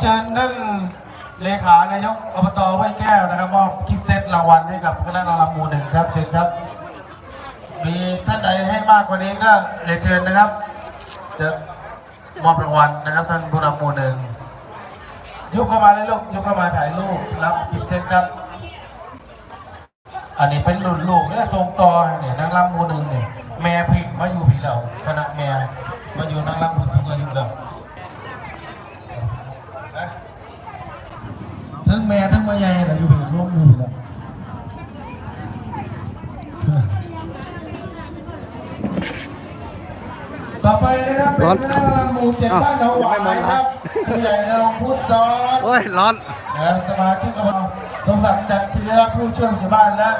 เชิญท่านเลขานายกอบตห้วยแก้วนะครับมอบกิฟต์เซตรางวัลให้กับคณะนางรำมู่หนึ่งครับเชิญครับ มีท่านใดให้มากกว่านี้ก็เรียนเชิญนะครับ จะมอบรางวัลนะครับ ท่านผู้นำหมู่หนึ่งยุบเข้ามาเลยลูกยุบเข้ามาถ่ายรูปรับกิฟต์เซตครับ อันนี้เป็นรุ่นลูกเนี่ยทรงต่อเนี่ยนางรำหมู่หนึ่งเนี่ยแม่ผิดมาอยู่ผีเราคณะแม่มาอยู่นางรำผู้สูงอายุเรานะ ทั้งแม่ทั้งแม่ใหญ่เราอยู่ผีร่วมอยู่ผีเราต่อไปนะครับเป็นร้อนคณะนางรำหมู่เจ็ดบ้านหนองหวายครับผู้ใหญ่นรงค์พุทธซ้อนโอ้ยร้อนนะครับสมาชิกอบตสมศักดิ์จันทร์ศิริรัตน์ผู้ช่วยผู้ใหญ่บ้านและ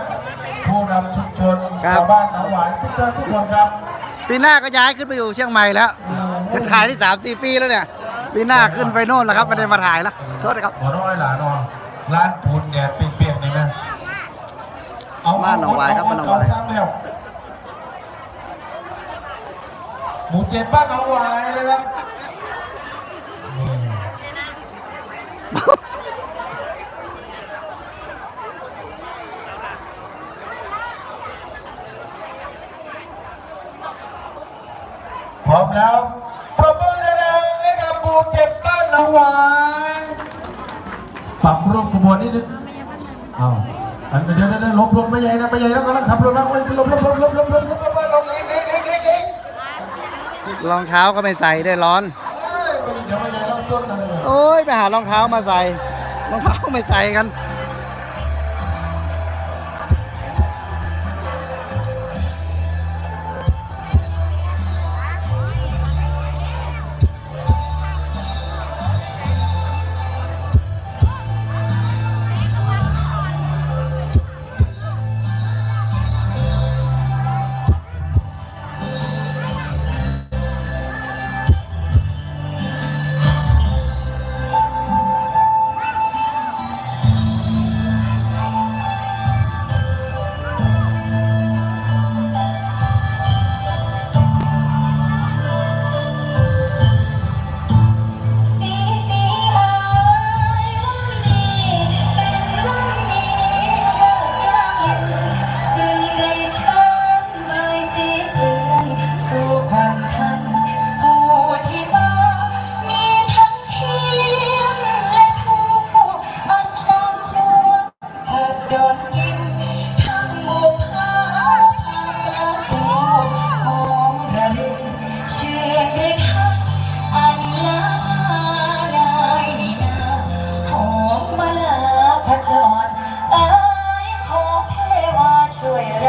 ผู้นำชุมชนครับชาวบ้านหนองหวายทุกท่านทุกคนครับปีหน้าก็ย้ายขึ้นไปอยู่เชียงใหม่แล้วจะถ่ายที่สามสี่ปีแล้วเนี่ย ปีหน้าขึ้นไปโน่นแล้วครับไม่ได้มาถ่ายแล้วโทษนะครับขอร้อยหลานอนร้านปูนแดดเปรี้ยงๆนี่ไหมเอบ้านหนองหวายครับบ้านหนองหวายเซ้ำแล้วหมู่เจ็ดบ้านหนองหวายนะครับนี่พร้อมแล้วปรบมือดัง ๆให้กับหมู่เจ็ดบ้านหนองหวายปรับรูปขบวนนิดนึงเอาอันเดี๋ยวเดี๋ยวเดี๋ยวลบลบไม่ใหญ่นะไม่ใหญ่แล้วกำลังขับรถมาโอ้ยลบลบลบลบลบลบลบลบลบลบอีกอีกอีกอีกอีกรองเท้าก็ไม่ใส่ได้วยร้อนเดี๋ยวไม่ใหญ่ต้องต้นเลยโอ้ยไปหารองเท้ามาใส่ รองเท้าไม่ใส่กัน 对我原